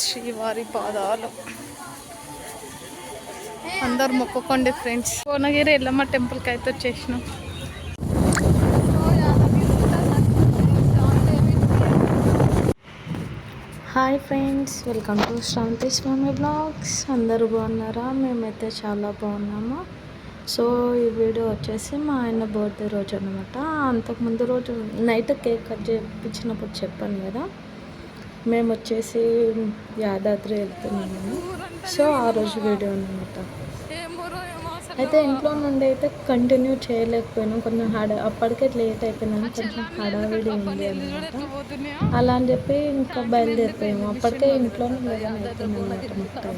శ్రీవారి పాదాలు. అందరు మొక్కుకోండి ఫ్రెండ్స్. భువనగిరి ఎల్లమ్మ టెంపుల్కి అయితే వచ్చేసినాం. Hi friends welcome to Shranthi Swamy blogs. అందరూ బాగున్నారా? మేమైతే చాలా బాగున్నాము. సో ఈ వీడియో వచ్చేసి మా ఆయన బర్త్డే రోజు అనమాట అంతకుముందు రోజు నైట్ కేక్ కట్ చేయించినప్పుడు చెప్పాను కదా. మేము వచ్చేసి యాదాద్రి వెళ్తున్నాము. సో ఆ రోజు వీడియో అనమాట అయితే ఇంట్లో నుండి అయితే కంటిన్యూ చేయలేకపోయాను. కొంచెం హడ అప్పటికే లేట్ అయిపోయినాను కొంచెం హడావిడి ఉంది అనమాట అలా అని చెప్పి ఇంకా బయలుదేరిపోయాము. అప్పటికే ఇంట్లోనే మొత్తం.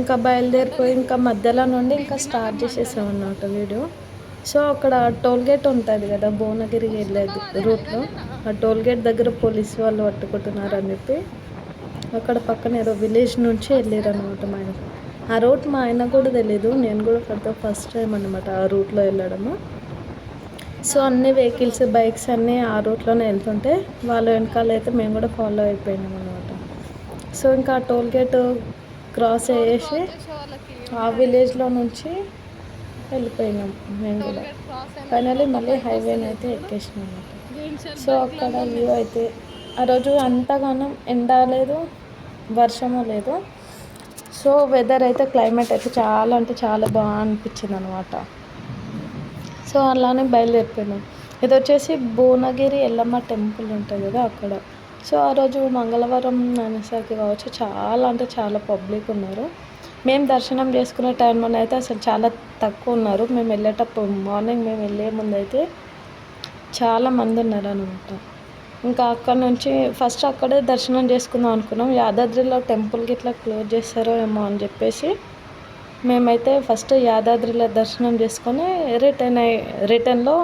ఇంకా బయలుదేరిపోయి ఇంకా మధ్యలో నుండి ఇంకా స్టార్ట్ చేసేసాం అన్నమాట వీడియో. సో అక్కడ టోల్గేట్ ఉంటుంది కదా భువనగిరి వెళ్ళేది రూట్లో. ఆ టోల్గేట్ దగ్గర పోలీసు వాళ్ళు పట్టుకుంటున్నారు అని చెప్పి అక్కడ పక్కన ఏదో విలేజ్ నుంచి వెళ్ళారు అనమాట మా ఆయన. ఆ రూట్ మా ఆయన కూడా తెలియదు నేను కూడా ఫర్ ఫస్ట్ టైం అనమాట ఆ రూట్లో వెళ్ళడము. సో అన్ని వెహికల్స్ బైక్స్ అన్నీ ఆ రూట్లోనే వెళ్తుంటే వాళ్ళ వెనకాల అయితే మేము కూడా ఫాలో అయిపోయినాం అనమాట సో ఇంకా ఆ టోల్ గేట్ క్రాస్ అయ్యేసి ఆ విలేజ్లో నుంచి వెళ్ళిపోయినాం మేము కూడా ఫైనల్లీ మళ్ళీ హైవేని అయితే ఎక్కేసినాం అనమాట సో అక్కడ వ్యూ అయితే ఆ రోజు అంతగానం ఎండ లేదు వర్షము లేదు. సో వెదర్ అయితే క్లైమేట్ అయితే చాలా అంటే చాలా బాగా అనిపించింది అనమాట సో అలానే బయలుదేరిపోయినాం. ఇది వచ్చేసి భువనగిరి ఎల్లమ్మ టెంపుల్ ఉంటుంది కదా అక్కడ. సో ఆ రోజు మంగళవారం అనేసరికి కావచ్చు చాలా అంటే చాలా పబ్లిక్ ఉన్నారు. మేము దర్శనం చేసుకునే టైంలో అయితే అసలు చాలా తక్కువ ఉన్నారు. మేము వెళ్ళేటప్పుడు మార్నింగ్ మేము వెళ్ళే ముందు అయితే చాలా మంది ఉన్నారు అనమాట ఇంకా అక్కడ నుంచి ఫస్ట్ అక్కడే దర్శనం చేసుకుందాం అనుకున్నాం. యాదాద్రిలో టెంపుల్ గిట్లా క్లోజ్ చేస్తారో ఏమో అని చెప్పేసి మేమైతే ఫస్ట్ యాదాద్రిలో దర్శనం చేసుకొని రిటర్న్ అయ్యి రిటర్న్లో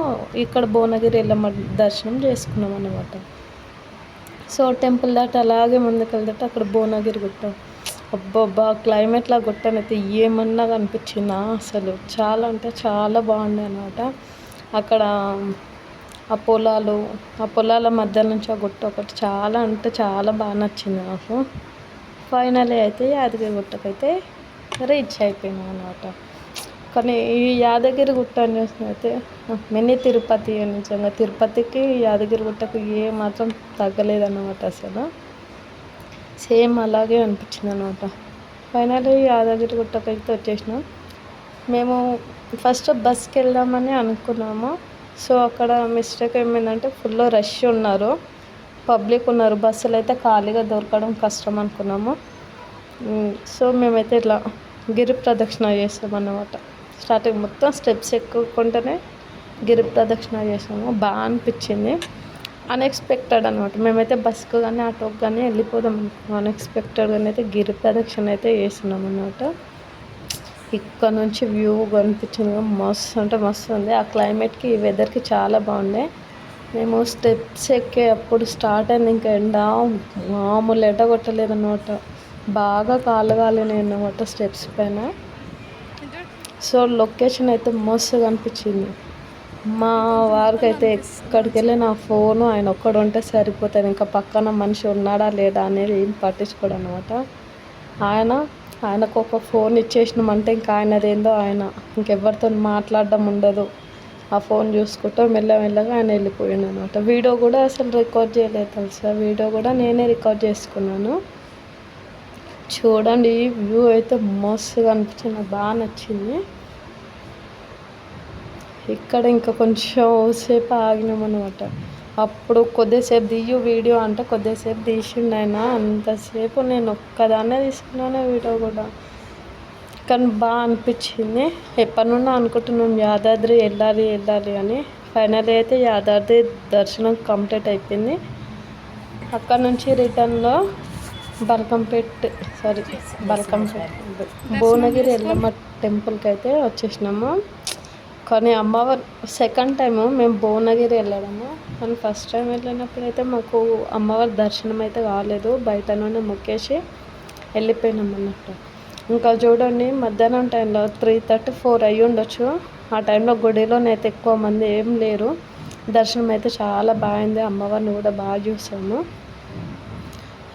ఇక్కడ భువనగిరి వెళ్ళమ్మ దర్శనం చేసుకున్నాం అనమాట సో టెంపుల్ దాటి అలాగే ముందుకు వెళ్తే అక్కడ భువనగిరి గుట్ట. అబ్బబ్బా క్లైమేట్లో గుట్టనైతే ఏమన్నా కనిపించిందా అసలు? చాలా అంటే చాలా బాగుండే అనమాట అక్కడ ఆ పొలాలు ఆ పొలాల మధ్య నుంచి ఆ గుట్ట ఒకటి చాలా అంటే చాలా బాగా నచ్చింది నాకు. ఫైనలీ అయితే యాదగిరి గుట్టకైతే రీచ్ అయిపోయినా అనమాట కానీ ఈ యాదగిరి గుట్ట అని అయితే మినీ తిరుపతి నిజంగా తిరుపతికి యాదగిరి గుట్టకు ఏ మాత్రం తగ్గలేదన్నమాట అసలు. సేమ్ అలాగే అనిపించింది అనమాట ఫైనల్లీ యాదగిరి గుట్టకైతే వచ్చేసినాం. మేము ఫస్ట్ బస్కి వెళ్దామని అనుకున్నాము. సో అక్కడ మిస్టేక్ ఏమైందంటే ఫుల్ రష్ ఉన్నారు. పబ్లిక్ ఉన్నారు. బస్సులు అయితే ఖాళీగా దొరకడం కష్టం అనుకున్నాము. సో మేమైతే ఇట్లా గిరి ప్రదక్షిణ చేస్తాం అన్నమాట స్టార్టింగ్ మొత్తం స్టెప్స్ ఎక్కుకుంటేనే గిరి ప్రదక్షిణ చేసాము. బాగా అనిపించింది. అన్ఎక్స్పెక్టెడ్ అనమాట మేమైతే బస్కు కానీ ఆటోకి కానీ వెళ్ళిపోదాం అన్ఎక్స్పెక్టెడ్గా అయితే గిరి ప్రదక్షిణ అయితే చేస్తున్నాం అన్నమాట. ఇక్కడ నుంచి వ్యూ కనిపించింది మస్తు అంటే మస్తు ఉంది. ఆ క్లైమేట్కి ఈ వెదర్కి చాలా బాగుండే. మేము స్టెప్స్ ఎక్కే అప్పుడు స్టార్ట్ అయింది. ఇంకా ఎండ మామూలు ఎండ కొట్టలేదన్నమాట బాగా కాలు కాలినాయి అన్నమాట స్టెప్స్ పైన. సో లొకేషన్ అయితే మస్తు కనిపించింది. మా వారికైతే ఎక్కడికి వెళ్ళి నా ఫోను ఆయన ఒక్కడు ఉంటే సరిపోతుంది. ఇంకా పక్కన మనిషి ఉన్నాడా లేడా అనేది ఏం పట్టించుకోడు అనమాట ఆయన ఆయనకు ఒక ఫోన్ ఇచ్చేసినామంటే ఇంకా ఆయనదేందో ఆయన ఇంకెవరితో మాట్లాడడం ఉండదు. ఆ ఫోన్ చూసుకుంటూ మెల్లమెల్లగా ఆయన వెళ్ళిపోయాడు అనమాట వీడియో కూడా అసలు రికార్డ్ చేయలేదు తెలుసా? వీడియో కూడా నేనే రికార్డ్ చేసుకున్నాను. చూడండి వ్యూ అయితే మస్తుగా అనిపించింది నాకు బాగా నచ్చింది. ఇక్కడ ఇంకా కొంచెం సేపు ఆగినాం అనమాట అప్పుడు కొద్దిసేపు దియ్యు వీడియో అంటే కొద్దిసేపు తీసిండు ఆయన. అంతసేపు నేను ఒక్కదాన్నే తీసుకున్నాను వీడియో కూడా. కానీ బాగా అనిపించింది. ఎప్పటి నుండి అనుకుంటున్నాం యాదాద్రి వెళ్ళాలి వెళ్ళాలి అని. ఫైనల్ అయితే యాదాద్రి దర్శనం కంప్లీట్ అయిపోయింది. అక్కడ నుంచి రిటర్న్లో బల్కంపేట్ సారీ బల్కంపేట్ భువనగిరి ఎల్లమ్మ టెంపుల్కి అయితే వచ్చేసినాము. కానీ అమ్మవారు సెకండ్ టైము మేము భువనగిరి వెళ్ళడము కానీ ఫస్ట్ టైం వెళ్ళినప్పుడు అయితే మాకు అమ్మవారి దర్శనం అయితే కాలేదు. బయట నుండి మొక్కేసి వెళ్ళిపోయినాం అన్నట్టు. ఇంకా చూడండి మధ్యాహ్నం టైంలో త్రీ థర్టీ ఫోర్ అయ్యి ఉండొచ్చు. ఆ టైంలో గుడిలోనైతే ఎక్కువ మంది ఏం లేరు. దర్శనం అయితే చాలా బాగుంది అమ్మవారిని కూడా బాగా చూసాము.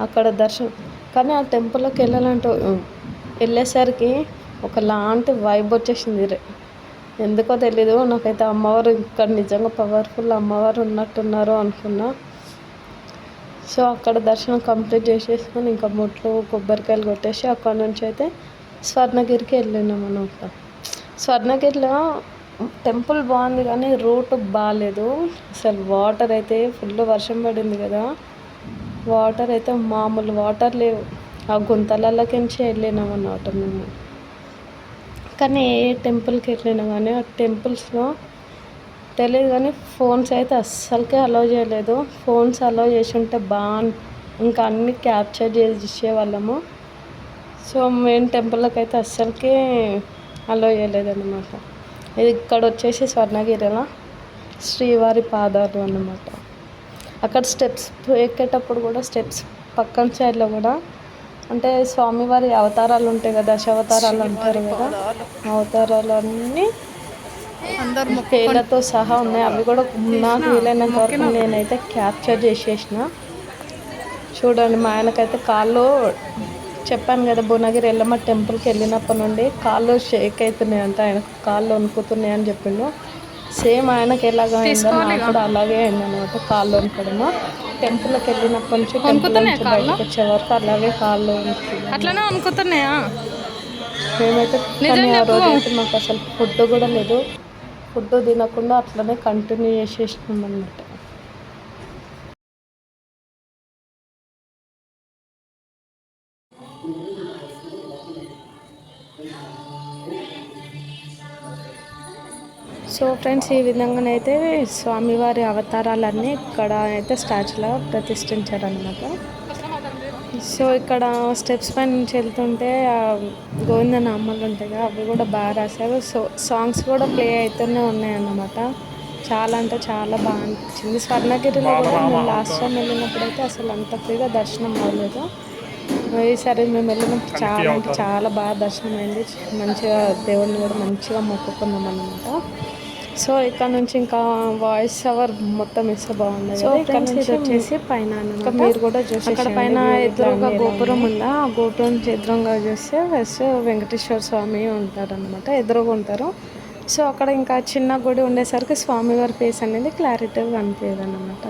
అక్కడ దర్శనం. కానీ ఆ టెంపుల్లోకి వెళ్ళాలంటే వెళ్ళేసరికి ఒకలాంటి వైబ్ వచ్చేసింది. ఎందుకో తెలీదు. నాకైతే అమ్మవారు ఇక్కడ నిజంగా పవర్ఫుల్ అమ్మవారు ఉన్నట్టున్నారు అనుకున్నా. సో అక్కడ దర్శనం కంప్లీట్ చేసేసుకొని ఇంకా ముట్లు కొబ్బరికాయలు కొట్టేసి అక్కడ నుంచి అయితే స్వర్ణగిరికి వెళ్ళినాం అనమాట స్వర్ణగిరిలో టెంపుల్ బాగుంది కానీ రూట్ బాగాలేదు అసలు వాటర్ అయితే ఫుల్ వర్షం పడింది కదా. వాటర్ అయితే మామూలు వాటర్ లేవు. ఆ గుంతలలోకించి వెళ్ళినాం అన్నమాట మేము. కానీ ఏ టెంపుల్కి వెళ్ళినా కానీ ఆ టెంపుల్స్లో తెలియదు కానీ ఫోన్స్ అయితే అస్సలకే అలో చేయలేదు. ఫోన్స్ అలో చేసి ఉంటే బాగా ఇంకా అన్నీ క్యాప్చర్ చేసి ఇచ్చేవాళ్ళము సో మెయిన్ టెంపుల్కి అయితే అస్సలకే అలో చేయలేదన్నమాట ఇది ఇక్కడ వచ్చేసి స్వర్ణగిరిలో శ్రీవారి పాదాలు అన్నమాట. అక్కడ స్టెప్స్ ఎక్కేటప్పుడు కూడా స్టెప్స్ పక్కన సైడ్లో కూడా అంటే స్వామివారి అవతారాలు ఉంటాయి కదా దశావతారాలు అంటారు కదా. అవతారాలు అన్నీ అందరు పేర్లతో సహా ఉన్నాయి. అవి కూడా నాకు వీలైనంత వరకు నేనైతే క్యాప్చర్ చేసేసిన. చూడండి మా ఆయనకైతే కాళ్ళు చెప్పాను కదా భువనగిరి ఎల్లమ్మ టెంపుల్కి వెళ్ళినప్పటి నుండి కాళ్ళు షేక్ అవుతున్నాయి అంట ఆయనకు కాళ్ళు వణుకుతున్నాయి అని చెప్పిండు. సేమ్ ఆయనకి ఎలాగ అయిందో కూడా అలాగే అయింది అనమాట కాళ్ళు వణుకడము టెంపుల్కి వెళ్ళినప్పటి నుంచి బయటకు వచ్చే వరకు అలాగే కాళ్ళు అట్లనే అనుకుతున్నాయా మేమైతే కానీ ఆ రోజు అయితే మాకు అసలు ఫుడ్ కూడా లేదు. ఫుడ్ తినకుండా అట్లనే కంటిన్యూ చేసేసినాం అనమాట సో ఫ్రెండ్స్ ఈ విధంగానైతే స్వామివారి అవతారాలన్నీ ఇక్కడ అయితే స్టాచ్యూలో ప్రతిష్ఠించారనమాట సో ఇక్కడ స్టెప్స్ పైన నుంచి వెళ్తుంటే గోవింద నామాలు ఉంటాయి కదా అవి కూడా బాగా రాశారు. సో సాంగ్స్ కూడా ప్లే అవుతూనే ఉన్నాయి అన్నమాట చాలా అంటే చాలా బాగా అనిపించింది. స్వర్ణగిరిలో కూడా మేము లాస్ట్ టైం వెళ్ళినప్పుడు అయితే అసలు అంత ఫ్రీగా దర్శనం అవ్వలేదు. ఈసారి మేము వెళ్ళినప్పుడు చాలా అంటే చాలా బాగా దర్శనం అయింది మంచిగా దేవుడిని కూడా మంచిగా మొక్కుకున్నాం అన్నమాట సో ఇక్కడ నుంచి ఇంకా వాయిస్ ఓవర్ మొత్తం ఇస్తే బాగుంది సో ఇక్కడ నుంచి వచ్చేసి పైన ఇంకా మీరు కూడా చూసి అక్కడ పైన ఎదురుగా గోపురం ఉందా? ఆ గోపురం ఎదురుగా చూస్తే వెస్ట్ వెంకటేశ్వర స్వామి ఉంటారనమాట ఎదురుగా ఉంటారు. సో అక్కడ ఇంకా చిన్న గుడి ఉండేసరికి స్వామివారి ఫేస్ అనేది క్లారిటీగా కనిపించదు అనమాట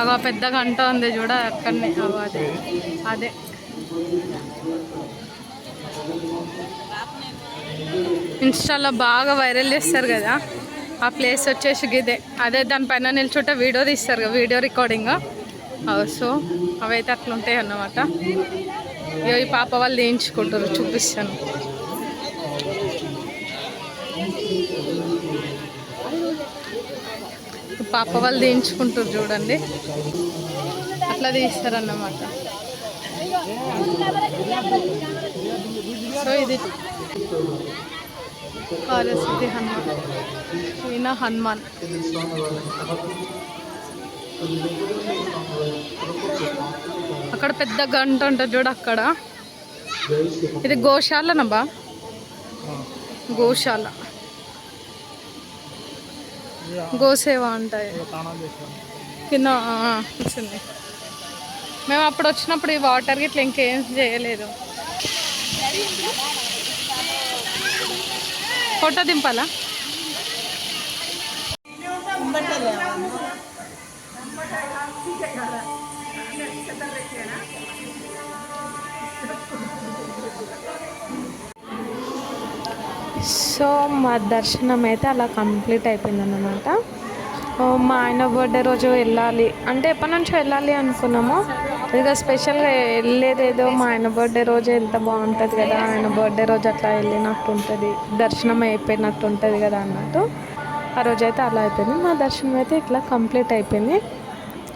అగో పెద్ద గంట ఉంది చూడ అక్కడనే. అగో అదే. అదే. ఇన్స్టాలో బాగా వైరల్ చేస్తారు కదా. ఆ ప్లేస్ వచ్చేసి గిదే. అదే దానిపైన నిల్చుంటే వీడియో తీస్తారు కదా వీడియో రికార్డింగ్ సో అవైతే అట్లుంటాయి అన్నమాట. ఇగో ఈ పాప వాళ్ళు తీయించుకుంటారు చూపిస్తాను. పాప వాళ్ళు తీయించుకుంటారు చూడండి. అట్లా తీస్తారన్నమాట. సో ఇది కార్యసిద్ధి హనుమాన్. ఈయన హనుమాన్. అక్కడ పెద్ద గంట ఉంటుంది చూడు అక్కడ. ఇది గోశాలనబ్బా. గోశాల. గోసేవ అంటాయి. కింద వచ్చింది మేము అప్పుడు వచ్చినప్పుడు ఈ వాటర్ గిట్ల ఇంకేం చేయలేదు. ఫోటో దింపాలా? సో మా దర్శనం అయితే అలా కంప్లీట్ అయిపోయిందన్నమాట. మా ఆయన బర్త్డే రోజు వెళ్ళాలి. అంటే ఎప్పటి నుంచో వెళ్ళాలి అనుకున్నాము. ఇదిగో స్పెషల్గా వెళ్ళేదేదో మా ఆయన బర్త్డే రోజు ఎంత బాగుంటుంది కదా ఆయన బర్త్డే రోజు అట్లా వెళ్ళినట్టు ఉంటుంది. దర్శనం అయిపోయినట్టు ఉంటుంది కదా అన్నట్టు. ఆ రోజు అయితే అలా అయిపోయింది. మా దర్శనం అయితే ఇట్లా కంప్లీట్ అయిపోయింది.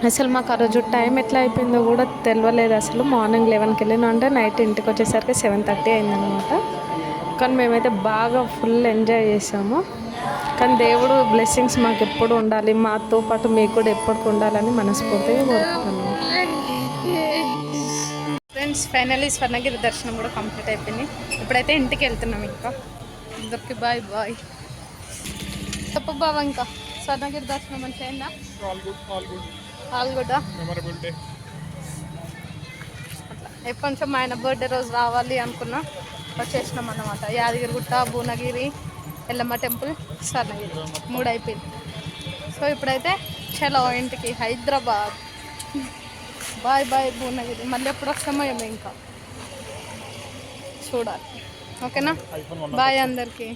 అసలు మాకు ఆ రోజు టైం ఎట్లా అయిపోయిందో కూడా తెలియలేదు అసలు. మార్నింగ్ లెవెన్కి వెళ్ళినా అంటే నైట్ ఇంటికి వచ్చేసరికి సెవెన్ థర్టీ అయిందనమాట కానీ మేమైతే బాగా ఫుల్ ఎంజాయ్ చేసాము. కానీ దేవుడు బ్లెస్సింగ్స్ మాకు ఎప్పుడు ఉండాలి మాతో పాటు మీకు కూడా ఎప్పటికి ఉండాలని మనస్ఫూర్తిగా కోరుకుంటున్నాను ఫ్రెండ్స్ ఫైనల్లీ స్వర్ణగిరి దర్శనం కూడా కంప్లీట్ అయిపోయింది. ఇప్పుడైతే ఇంటికి వెళ్తున్నాం ఇంకా. అందరికి బాయ్ బాయ్. చెప్పు బాబా ఇంకా. స్వర్ణగిరి దర్శనం మంచిగా అయిందా ఆల్ గుడ్ అట్లా ఎప్పటి నుంచో మా ఆయన బర్త్డే రోజు రావాలి అనుకున్నా. వచ్చేసినాం అన్నమాట. యాదగిరిగుట్ట భువనగిరి ఎల్లమ్మ టెంపుల్ స్వర్ణగిరి. మూడు అయిపోయింది సో ఇప్పుడైతే చలో ఇంటికి హైదరాబాద్. Bye bye Bhuvanagiri. మళ్ళీ ఎప్పుడు వస్తామో ఏమో ఇంకా. చూడాలి. ఓకేనా? బాయ్ అందరికీ.